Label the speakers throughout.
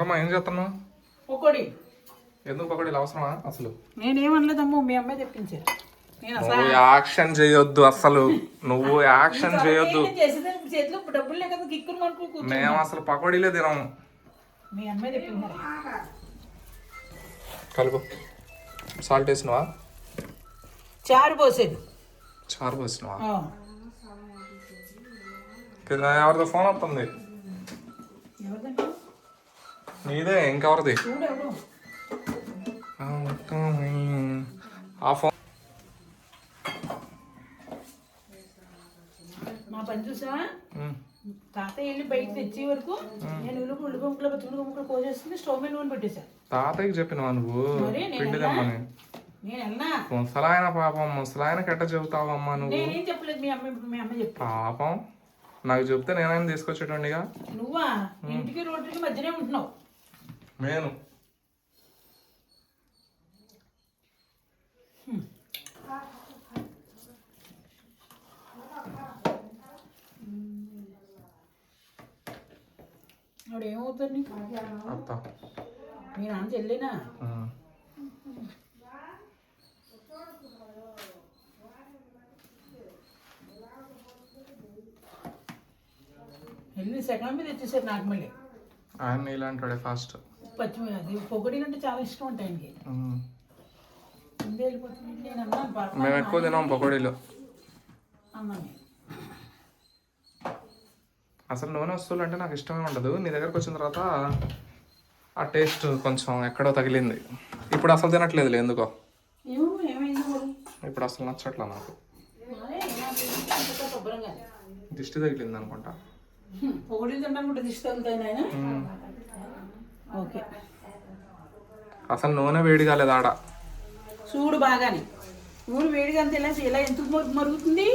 Speaker 1: అమ్మా ఏం చేస్తున్నావు?
Speaker 2: ఒకటి
Speaker 1: ఎందుకు పకోడీలు అవసరమా అసలు?
Speaker 2: నేనేమనలేదమ్మో మీ అమ్మాయి తెప్పించారు. నేను అసలు
Speaker 1: నువ్వు యాక్షన్ చేయొద్దు అసలు. నువ్వు యాక్షన్ చేయొద్దు.
Speaker 2: చేతిలో డబ్బులు లేక మనకు
Speaker 1: మేము అసలు పకోడీలే తినము
Speaker 2: మీ అమ్మాయి తెప్పించారు.
Speaker 1: కలుపు. సాల్ట్ వేసినవా?
Speaker 2: చారు పోసేది.
Speaker 1: చారు పోసినవా?
Speaker 2: ఆ.
Speaker 1: కింద ఎవరిదో ఫోన్ వస్తుంది.
Speaker 2: ఎవరిదండి?
Speaker 1: నీదే ఇంకెవరిది ఆ ఫోన్
Speaker 2: మా పని
Speaker 1: ఉమ్.
Speaker 2: తాతయ్య వెళ్ళి బయట తెచ్చే వరకు నేను ఉల్లి ఉల్లి ముక్కలు పచ్చి ముక్కలు కోసేస్తుంది స్టవ్ మీద నూనె పెట్టేశాను
Speaker 1: తాతయ్యకి చెప్పినవా నువ్వు? పిండి? తెమ్మని. ముసలాయన పాపం ముసలాయన కెట్ట చెబుతావమ్మా నువ్వు?
Speaker 2: నేనేం చెప్పలేదు మీ అమ్మాయి మీ అమ్మాయి చెప్పు.
Speaker 1: పాపం. నాకు చెప్తే నేనైనా తీసుకొచ్చేటండిగా
Speaker 2: నువ్వా? ఇంటికి రోడ్డుకి మధ్యనే ఉంటున్నావు.
Speaker 1: నేను
Speaker 2: ఆవిడ నీకు?
Speaker 1: అత్త.
Speaker 2: మీ నాన్న చెల్లినా. వెళ్ళి సెకండ్ మీద తెచ్చేసారు నాకు మళ్ళీ.
Speaker 1: ఆయన ఇలాంటి ఫాస్ట్.
Speaker 2: అది అంటే చాలా ఇష్టం ఉంటాయి ఆయనకి. ముందే వెళ్ళిపోతుంది. నేను అన్నాను పాపం
Speaker 1: మేము ఎక్కువ తినాం పకోడీలు
Speaker 2: అన్నాను.
Speaker 1: అసలు నూనె వస్తువులు అంటే నాకు ఇష్టమే ఉండదు. నీ దగ్గరకు వచ్చిన తర్వాత ఆ టేస్ట్ కొంచెం ఎక్కడో తగిలింది. ఇప్పుడు అసలు తినట్లేదు ఎందుకో?
Speaker 2: ఏమో ఏమైంది మరి.
Speaker 1: ఇప్పుడు అసలు నచ్చట్లా నాకు?
Speaker 2: శుభ్రంగా
Speaker 1: దిష్టి తగిలింది అనుకుంటా.
Speaker 2: కూడా దిష్టి తగులుతాయి నాయన. ఓకే.
Speaker 1: అసలు నూనె వేడి కాలేదు ఆడ.
Speaker 2: చూడు బాగానే. నూనె వేడిగా అంతే ఇలా ఎందుకు మరుగు- మరుగుతుంది.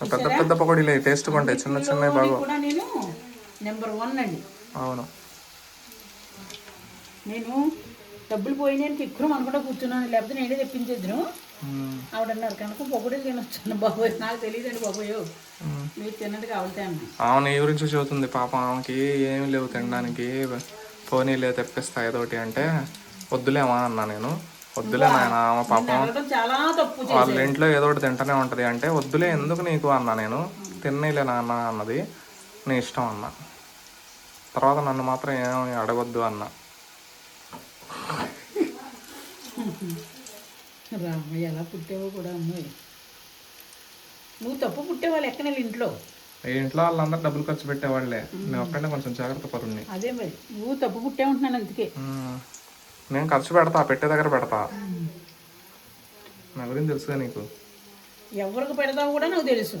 Speaker 1: పెద్ద పెద్ద పకోడీలే టేస్ట్ ఉంటాయి చిన్న చిన్నవి
Speaker 2: ఇది
Speaker 1: బాగా
Speaker 2: నేను నెంబర్ వన్ అండి.
Speaker 1: అవును.
Speaker 2: నేను డబ్బులు పోయినాయని ఎక్కువ అనుకుంటా కూర్చున్నాను. లేకపోతే నేనే తెప్పించేద్దును.
Speaker 1: మ్మ్.
Speaker 2: ఆవిడ అన్నారు కనుక పొగడి తినొచ్చాను బాబోయ్. నాకు తెలియదండి బాబోయ్. మీరు కావాలితే అన్న
Speaker 1: ఆమె ఈ గురించి చెబుతుంది పాపం ఆమెకి ఏమి లేవు తినడానికి. పోనీలే తెప్పిస్తా ఏదోటి అంటే వద్దులేమా అన్నా నేను. వద్దులే నాయన ఆమె పాపం వాళ్ళ ఇంట్లో ఏదో ఒకటి తింటూనే ఉంటది అంటే వద్దులే ఎందుకు నీకు అన్నా నేను. తిన్నీలే నాన్న అన్నది నీ ఇష్టం అన్న. తర్వాత నన్ను మాత్రం ఏమి అడగొద్దు అన్న.
Speaker 2: రామ ఎలా పుట్టావో కూడా అమ్మాయి. నువ్వు తప్పు పుట్టేవాళ్ళు ఎక్కన ఇంట్లో?
Speaker 1: ఇంట్లో వాళ్ళందరూ డబ్బులు ఖర్చు పెట్టేవాళ్ళే. నేను ఒక్కడే కొంచెం జాగ్రత్త పరుణ్ణి.
Speaker 2: అదే మరి. నువ్వు తప్పు పుట్టే ఉంటున్నాను అందుకే.
Speaker 1: నేను ఖర్చు పెడతా పెట్టే దగ్గర పెడతా. నా గురించి తెలుసుగా నీకు?
Speaker 2: ఎవరికి పెడతావో కూడా నాకు తెలుసు.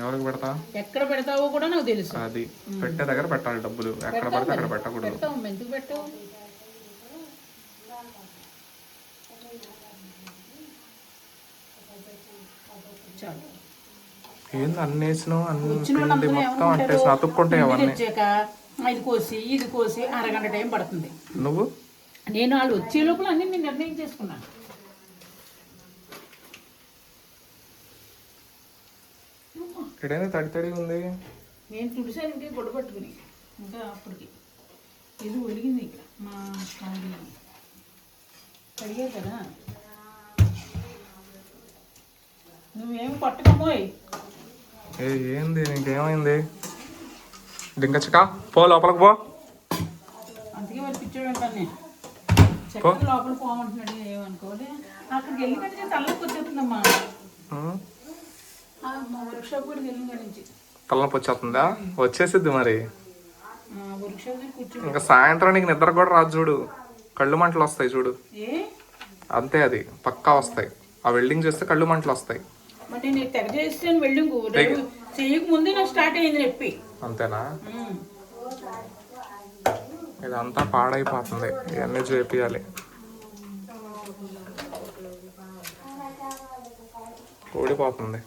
Speaker 1: ఎవరికి పెడతా?
Speaker 2: ఎక్కడ పెడతావో కూడా నాకు తెలుసు.
Speaker 1: అది. పెట్టే దగ్గర పెట్టాలి డబ్బులు. ఎక్కడ పడితే అక్కడ పెట్టకూడదు.
Speaker 2: ఎందుకు పెట్టావు? చాలు
Speaker 1: ఏంది అన్ని వేసినావు అన్ని మొత్తం అంటే అవన్నీ.
Speaker 2: ఇది కోసి ఇది కోసి అరగంట టైం పడుతుంది.
Speaker 1: నువ్వు?
Speaker 2: నేను వాళ్ళు వచ్చే లోపల అన్ని నేను నిర్ణయం చేసుకున్నాను.
Speaker 1: ఇక్కడేంది తడి తడి ఉంది?
Speaker 2: నేను తుడిసాను ఇంకే గొడవ పట్టుకుని. ఇంకా అప్పటికి. ఇది ఒలిగింది ఇక్కడ మా కడిగా కదా? నువ్వేం పట్టకమోయ్
Speaker 1: ఏ ఏంది? నీకేమైంది? డింకచక పో లోపలికి పో.
Speaker 2: అందుకే పిచ్చోడు లోపల పోమంటున్నాడు అక్కడికి వచ్చేస్తుందమ్మా. వర్క్షాప్ కూడా వెళ్ళిన నుంచి.
Speaker 1: తలనొప్పి వచ్చేస్తుందా? వచ్చేసిద్ది మరి. ఇంకా సాయంత్రం నీకు నిద్ర కూడా రాదు చూడు. కళ్ళు మంటలు వస్తాయి చూడు. అంతే అది. పక్కా వస్తాయి. ఆ వెల్డింగ్ చేస్తే కళ్ళు మంటలు వస్తాయి.
Speaker 2: మరి నేను తెగ చేస్తాను రేపు చేయక ముందే నాకు స్టార్ట్ అయింది నొప్పి.
Speaker 1: అంతేనా. ఇదంతా పాడైపోతుంది. ఇవన్నీ చేపియాలి. ఊడిపోతుంది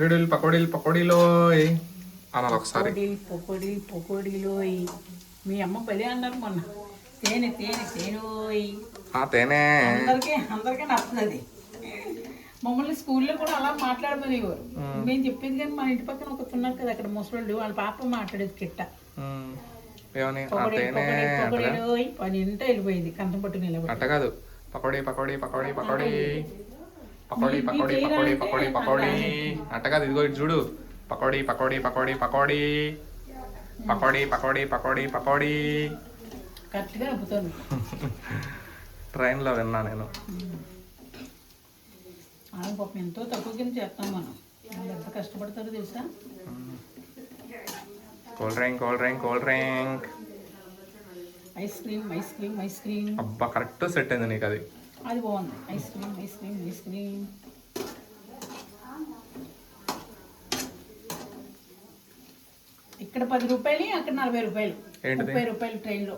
Speaker 1: పకోడీలు పకోడీలు పకోడీలో అనాలి ఒకసారి.
Speaker 2: పొడి పొకోడి పొకోడీలోయ్. మీ అమ్మ పదే అన్నారు మొన్న. తేనె తేనె తేనోయ్
Speaker 1: ఆ తేనే.
Speaker 2: అందరికీ అందరికీ నచ్చుతుంది మమ్మల్ని స్కూల్లో కూడా అలా మాట్లాడమనేవారు. మేము. చెప్పింది కానీ మా ఇంటి పక్కన ఒక ఉన్నారు కదా అక్కడ ముసలోళ్ళు వాళ్ళ పాప మాట్లాడేది కిట్ట. పని ఇంట వెళ్ళిపోయింది కంతం పట్టు నిలబడి
Speaker 1: అట్ట కాదు. పకోడీ పకోడీ పకోడీ పకోడీ. పకోడీ పకోడీ పకోడీ పకోడీ పకోడీ. అట్ట కాదు ఇదిగో ఇటు చూడు. పకోడీ పకోడీ పకోడీ పకోడీ. పకోడీ పకోడీ పకోడీ పకోడీ. ట్రైన్లో విన్నా నేను.
Speaker 2: పాపం ఎంతో తక్కువ కింద చేస్తాం మనం. ఎంత కష్టపడతారో తెలుసా?
Speaker 1: Cool drink cool drink cool drink.
Speaker 2: Ice cream ice cream ice cream.
Speaker 1: అబ్బా కరెక్ట్ సెట్ అయింది నీకు అది
Speaker 2: అది బాగుంది. Ice cream ice cream ice cream ఇక్కడ పది రూపాయలు అక్కడ నలభై రూపాయలు? ముప్పై రూపాయలు ట్రైన్లో.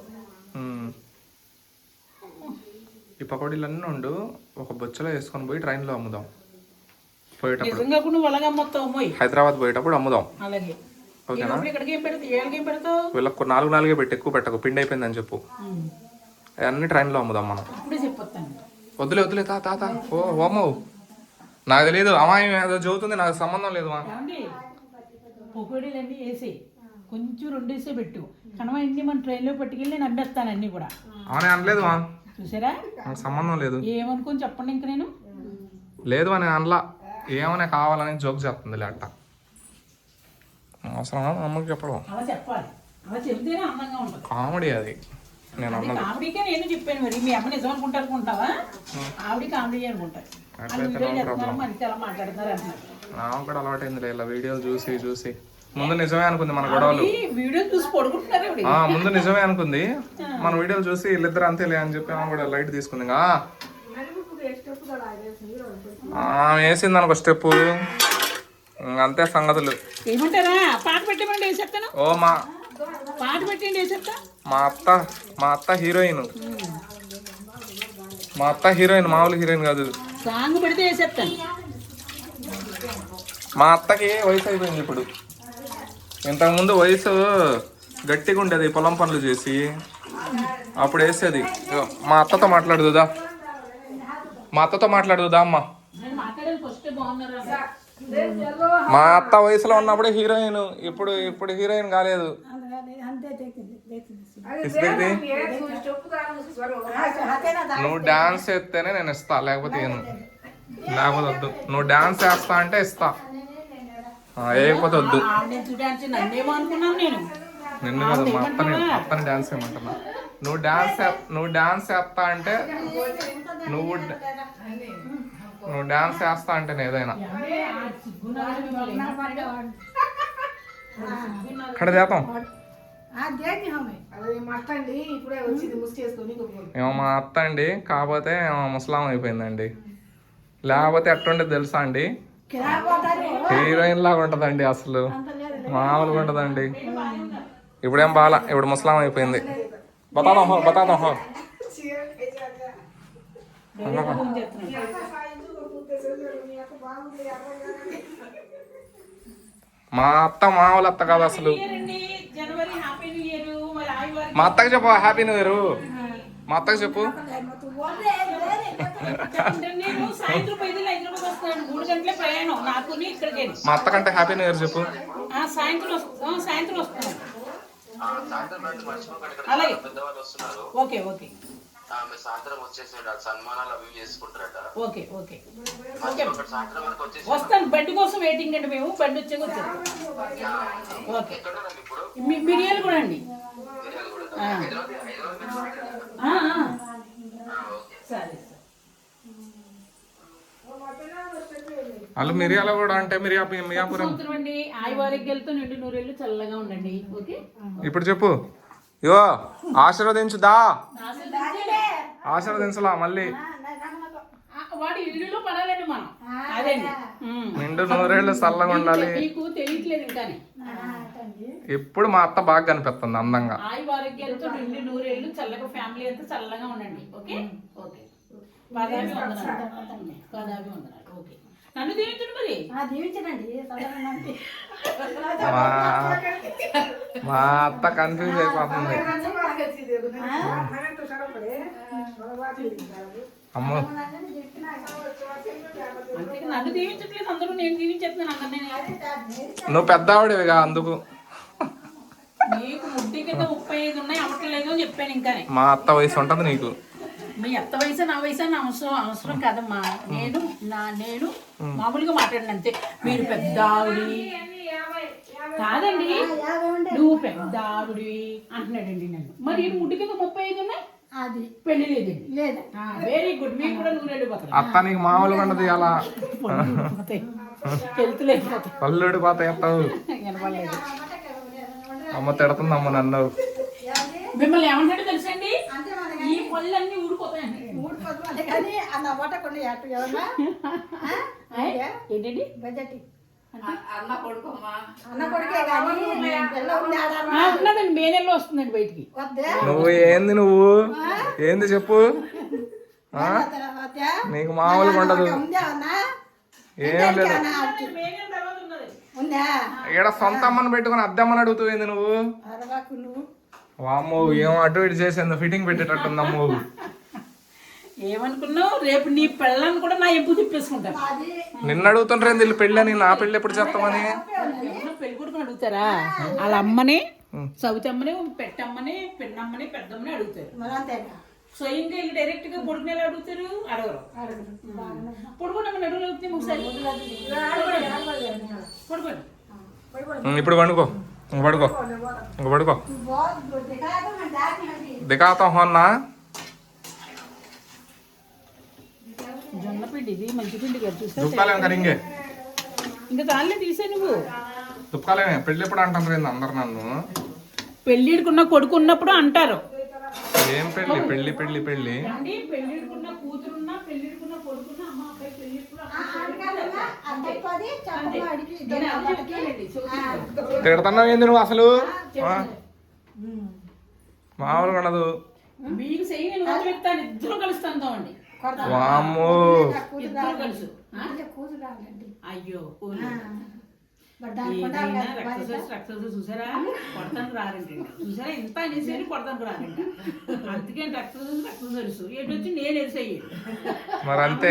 Speaker 1: ఈ పకోడీలన్నీ ఉండు ఒక బొచ్చలో వేసుకొని పోయి ట్రైన్లో అమ్ముదాం. పోయేటప్పుడు.
Speaker 2: అలాగే
Speaker 1: హైదరాబాద్ పోయేటప్పుడు అమ్ముదాం.
Speaker 2: అలాగే.
Speaker 1: ఓకేనా? వీళ్ళకు నాలుగు నాలుగే పెట్టి ఎక్కువ పెట్టకు పిండి అయిపోయిందని చెప్పు. అన్ని ట్రైన్లో అమ్ముదాం మనం. వద్దులే వద్దులే తా తాత ఓ ఓమో నాకు తెలియదు అమ్మాయి ఏదో చదువుతుంది నాకు సంబంధం లేదు మా
Speaker 2: వేసి. కొంచెం రెండేసే పెట్టు. కనవ అన్ని మన ట్రైన్లో పట్టుకెళ్ళి నేను అమ్మేస్తాను అన్నీ కూడా.
Speaker 1: అవునే అనలేదు మా
Speaker 2: చూసారా?
Speaker 1: నాకు సంబంధం లేదు.
Speaker 2: ఏమనుకొని చెప్పండి ఇంక నేను?
Speaker 1: లేదు అని అనలా. ఏమైనా కావాలని జోక్ చెప్తుంది అట్ట. అవసరమా? మా అమ్మకి చెప్పడం.
Speaker 2: అలా చెప్పాలి. అలా చెప్తేనే అందంగా ఉంటుంది
Speaker 1: కామెడీ అది. నేను అన్నది.
Speaker 2: కామెడీకే నేను చెప్పాను మరి. మీ అమ్మ నిజం అనుకుంటా అనుకుంటావా? ఆవిడ కామెడీ అనుకుంటారు.
Speaker 1: అట్లయితే
Speaker 2: మనకి మాట్లాడుతున్నారు అంటున్నారు.
Speaker 1: నాకు కూడా అలవాటైంది ఇలా వీడియోలు చూసి చూసి. ముందు నిజమే అనుకుంది మన గొడవలు.
Speaker 2: ఈ వీడియో చూసి పడుకుంటున్నారు ఆవిడ.
Speaker 1: ఆ, ముందు నిజమే అనుకుంది. మన వీడియోలు చూసి వీళ్ళిద్దరు అంతేలే అని చెప్పి ఆమె కూడా లైట్ తీసుకుంది. ఆమె వేసింది అనుకో స్టెప్ అంతే సంగతులు.
Speaker 2: ఏమంటారా? పాట పెట్టమండి వేసేస్తాను
Speaker 1: ఓ మా
Speaker 2: పాట పెట్టండి వేసేస్తా
Speaker 1: మా అత్త మా అత్త హీరోయిన్. మా అత్త హీరోయిన్ మామూలు హీరోయిన్ కాదు
Speaker 2: సాంగ్ పెడితే వేసేస్తాను.
Speaker 1: మా అత్తకి వయసు అయిపోయింది ఇప్పుడు. ఇంతకుముందు వయసు గట్టిగా ఉండేది పొలం పనులు చేసి. అప్పుడు వేసేది. మా అత్తతో మాట్లాడుదా మా అత్తతో మాట్లాడుదా అమ్మ మా అత్త వయసులో ఉన్నప్పుడే హీరోయిన్. ఇప్పుడు ఇప్పుడు హీరోయిన్ కాలేదు. నువ్వు డాన్స్ చేస్తేనే నేను ఇస్తా లేకపోతే లేకపోతే వద్దు. నువ్వు డాన్స్ వేస్తా అంటే ఇస్తా. ఆ, వేయకపోతే వద్దు.
Speaker 2: ఆవిడ డాన్స్ నన్నేమో అనుకున్నాను నేను?
Speaker 1: నిన్ను కాదు మా అత్తని అత్తని డాన్స్ చేయమంటున్నా. నువ్వు డాన్స్ నువ్వు డాన్స్ చేస్తా అంటే నువ్వు నువ్వు డాన్స్ చేస్తా అంటే ఏదైనా? ఇక్కడ చేద్దాం. ఏమో మా అత్త అండి కాకపోతే ఏమో ముసలాం అయిపోయిందండి. లేకపోతే ఎట్టుండేది తెలుసా అండి? హీరోయిన్ లాగా ఉంటదండి అసలు. మామూలుగా ఉంటదండి. ఇప్పుడేం బాలా ఇప్పుడు ముసలాం అయిపోయింది. బతాదం హో బతాదం. మా అత్త మామూలు అత్త కాదు అసలు. మా అత్తకు చెప్పు హ్యాపీ న్యూ ఇయర్ మా అత్తకు చెప్పు. మా అత్త కంటే హ్యాపీ న్యూ ఇయర్ చెప్పు
Speaker 2: సాయంత్రం సాయంత్రం అలాగే. Okay okay.
Speaker 3: ఆమె సాయంత్రం వచ్చేసాడు సన్మానాలు అవి చేసుకుంటారట.
Speaker 2: Okay okay. ఓకే.
Speaker 3: ఒకటి సాయంత్రం వరకు వచ్చేసి
Speaker 2: వస్తాను బండి కోసం వెయిటింగ్ అండి మేము బండి వచ్చాక వచ్చాను ఓకే. మిరియాలు కూడా అండి. సరే సరే.
Speaker 1: వాళ్ళు మిరియాల కూడా అంటే మిరియా మియాపురం
Speaker 2: అండి ఆయి వారిగ్గలతో నిండు నూరేళ్ళు చల్లగా ఉండండి. ఓకే?
Speaker 1: ఇప్పుడు చెప్పు. యో ఆశీర్వదించుదా. ఆశీర్వదించలా మళ్ళీ.
Speaker 2: ఆ, వాడి ఇల్లులో పడాలండి మనం. అదండి ఉమ్.
Speaker 1: నిండు నూరేళ్ళు చల్లగా ఉండాలి.
Speaker 2: మీకు తెలియట్లేదు ఇంకానే.
Speaker 1: ఇప్పుడు మా అత్త బాగా కనిపిస్తుంది అందంగా.
Speaker 2: ఆయి ఆరోగ్యాలతో నిండు నూరేళ్ళు చల్లగా ఫ్యామిలీ అంతా చల్లగా ఉండండి ఓకే? ఓకే. పదాభి వందనాలు. పదాభి వందనాలు. ఓకే నన్ను దీవించండి మరి.
Speaker 4: చదవనండి
Speaker 1: మా మా అత్త కన్ఫ్యూజ్ అయిపోతుంది అమ్మో.
Speaker 2: అంతే నన్ను దీవించట్లేదు. అందరూ నేను దీవించేస్తున్నాను అందరినీ.
Speaker 1: నువ్వు పెద్ద ఆవిడవిగా అందుకు.
Speaker 2: నీకు ముడ్డి కింద ముప్పై ఐదు ఉన్నాయి అమ్మట్లేదు అని చెప్పాను ఇంకానే.
Speaker 1: మా అత్త వయసు ఉంటుంది నీకు.
Speaker 2: మీ అత్త వయసు నా వయసు అని అవసరం అవసరం కాదమ్మా. నేను నా నేను మామూలుగా మాట్లాడిన అంతే. మీరు పెద్ద ఆవిడి. కాదండి. నువ్వు పెద్ద ఆవిడి అంటున్నాడండి నన్ను. మరి ముడ్డి కింద ముప్పై ఐదు ఉన్నాయి?
Speaker 4: అది.
Speaker 2: పెళ్ళి లేదండి.
Speaker 4: లేదా.
Speaker 2: వెరీ గుడ్ మీకు కూడా
Speaker 1: మామూలుగా ఉండదు అలా
Speaker 2: హెల్త్ లేకపోతాయి
Speaker 1: పల్లెడు పాత ఎత్తావు అమ్మ తిడుతుంది అమ్మ నన్ను.
Speaker 2: మిమ్మల్ని ఏమంటాడో తెలుసండి పళ్ళన్నీ ఊడిపోతాయండి
Speaker 4: ఊడిపోతుంది కానీ అన్న ఓట కొన్ని అట్టు ఎవరన్నా
Speaker 2: ఏంటండి?
Speaker 4: బడ్జెట్.
Speaker 5: అన్న
Speaker 2: ఉన్నదండి మే నెలలో వస్తుందండి బయటికి.
Speaker 1: నువ్వు ఏంది నువ్వు? ఏంది చెప్పు? ఆ?
Speaker 4: తర్వాత
Speaker 1: నీకు మామూలుగా ఉండదు ఏం లేదు. ఇక్కడ సొంత అమ్మని పెట్టుకుని అద్దె అమ్మని అడుగుతుంది నువ్వు?
Speaker 4: అరవాకు నువ్వు.
Speaker 1: వామ్మో ఏం అటు ఇటు చేసింది ఫిట్టింగ్ పెట్టేటట్టుంది అమ్మో
Speaker 2: ఏమనుకున్నావు? రేపు నీ పిల్లని కూడా నా ఎంపు తిప్పేసుకుంటాను.
Speaker 1: నిన్ను అడుగుతుంటారు వీళ్ళు పెళ్ళని? నా పెళ్ళి ఎప్పుడు చేస్తామని?
Speaker 2: పెళ్ళి కొడుకుని అడుగుతారా? వాళ్ళ అమ్మని సౌతి అమ్మని పెట్టమ్మని పిన్నమ్మని పెద్దమ్మని అడుగుతారు. స్వయంగా వెళ్ళి డైరెక్ట్గా పొడుగు నెల అడుగుతారు? అడగరు. పొడుగునమ్మని అడుగుతుంది ఒకసారి
Speaker 1: ఇప్పుడు పండుకో. ఇంక పడుకో. ఇంక పడుకో. దిగాతా అన్నా
Speaker 2: జొన్న
Speaker 1: దుఃఖాలేమే ఎప్పుడు అంటారు అందరు నన్ను?
Speaker 2: పెళ్ళి కొడుకు ఉన్నప్పుడు అంటారు.
Speaker 1: ఏం పెళ్ళి? పెళ్ళి పెళ్ళి
Speaker 2: కూతురున్నా పెళ్ళి
Speaker 4: అది అడిగి
Speaker 1: ఏంది నువ్వు అసలు? ఆ? మామూలుగా ఉండదు.
Speaker 2: మీకు ఇద్దరు కలుస్తాను అండి
Speaker 1: వామ్మో.
Speaker 2: ఇద్దరు కలుసు. అయ్యో చూసారా? కొడతానికి రారండి చూసారా? ఇంత అనేసి కొడతానికి రారండి అందుకే ఏంటి వచ్చి నేను ఎరిసయ్యి
Speaker 1: మరి అంతే.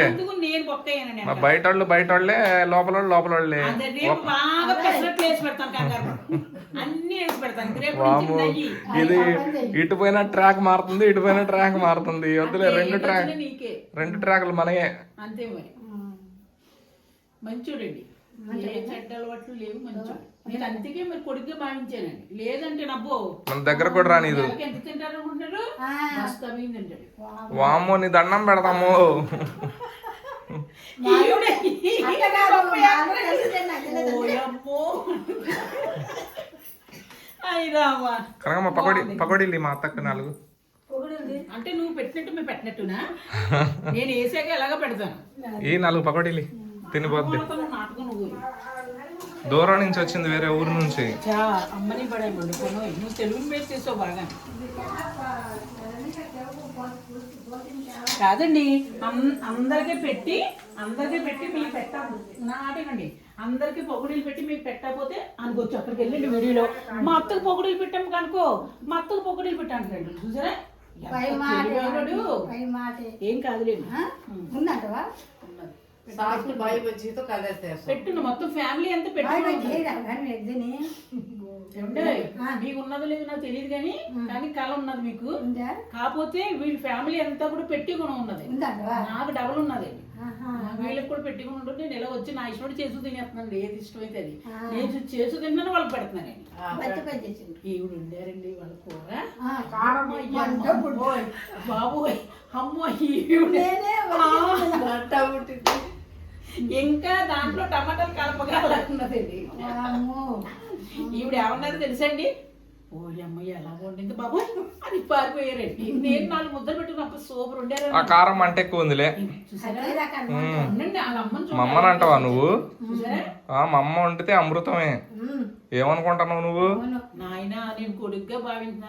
Speaker 2: నేను
Speaker 1: బయట వాళ్ళు బయట వాళ్ళే లోపల వాళ్ళు లోపల వాళ్ళే.
Speaker 2: రేపు బాగా పెసరట్లు వేసి పెడతాను కంగారు. అన్ని వేసి పెడతాను. రేపు.
Speaker 1: ఇది ఇటు పోయిన ట్రాక్ మారుతుంది ఇటు పోయిన ట్రాక్ మారుతుంది. వద్దులే రెండు ట్రాక్ రెండు ట్రాకులు మనయే.
Speaker 2: అంతే మరి. ఏ చెడ్డ నేను అందుకే మరి కొడుకుగా భావించానండి. లేదంటే నబ్బో
Speaker 1: మన దగ్గర కూడా రానిదు
Speaker 2: నెలకి ఎంత తింటారు మస్తు తింటాడు.
Speaker 1: వామ్మో. నీ దండం పెడతాము. కనకమ్మ పకోడీ పకోడీలు మా అత్తకు నాలుగు.
Speaker 2: అంటే నువ్వు పెట్టినట్టు మేము పెట్టినట్టునా? నేను వేసాక ఎలాగ పెడతాను.
Speaker 1: ఈ నాలుగు పకోడీలు
Speaker 2: నువ్వు
Speaker 1: దూరం నుంచి వచ్చింది వేరే ఊరు నుంచి.
Speaker 2: చా అమ్మని పడేయండి కొను నువ్వు తెలుగు మీద చేసావు బాగా. కాదండి అందరికీ పెట్టి అందరికీ పెట్టి మీకు పెట్టాలి నాటనండి అందరికీ పొగుడీలు పెట్టి మీకు పెట్టకపోతే అనుకోవచ్చు. అక్కడికి వెళ్ళండి వీడియోలో. మా అత్తకు పొగుడీలు పెట్టాము కనుకో. మా అత్తకు పొగుడీలు పెట్టాను చూసారా.
Speaker 4: పై మాట
Speaker 2: ఏం కాదులేండి.
Speaker 4: ఉందంటవా?
Speaker 5: సాసులు బాయి బజ్జీతో కలిసేస్తాం
Speaker 2: పెట్టు మొత్తం ఫ్యామిలీ అంతా పెట్టు మీకు ఉన్నదో లేదు నాకు తెలియదు కానీ కానీ కళ ఉన్నది మీకు. కాకపోతే వీళ్ళ ఫ్యామిలీ అంతా కూడా పెట్టి గుణం ఉన్నది. నాకు డబుల్ ఉన్నది. వీళ్ళకి కూడా పెట్టుకుని ఉంటుంటే నేను వచ్చి నా ఇష్టం చేసు తినేస్తున్నాను. ఏది ఇష్టం అయితే అది నేను చేసు తిన్నాను వాళ్ళకి పెడుతున్నాను ఈవిడ ఉండారండి వాళ్ళ కూర. బాబోయ్. అమ్మో ఈవిడ. ఇంకా దాంట్లో టమాటాలు కలపగలన్నదండి. ఈవిడ ఏమన్నారు తెలుసండి ఓ అమ్మ ఎలా వండింది బాబోయ్? అని పారిపోయారండి నేను నాలుగు ముద్దలు సూపర్
Speaker 1: ఆ కారం మంట ఎక్కువ ఉందిలే.
Speaker 4: అదే
Speaker 1: మా అమ్మని అంటావా నువ్వు? మా అమ్మ వండితే అమృతమే. ఏమనుకుంటున్నావు నువ్వు.
Speaker 2: నాయన నేను కొడుగ్గా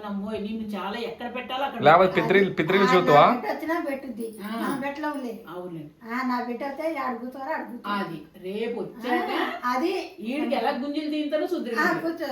Speaker 2: అమ్మో చాలా ఎక్కడ పెట్టాలో అక్కడ
Speaker 1: లేకపోతే పిత్రిలు పిత్రిలు చూద్దావా
Speaker 4: నా బిడ్డ వచ్చినా పెట్టుద్ది. నా బిడ్డలో ఉంది
Speaker 2: అవునండి
Speaker 4: ఆ, నా బిడ్డ వస్తే అడుగుతారో అడుగుతారు.
Speaker 2: అది రేపు వచ్చాక
Speaker 4: అది.
Speaker 2: వీడికి ఎలా గుంజలు
Speaker 4: కూర్చో.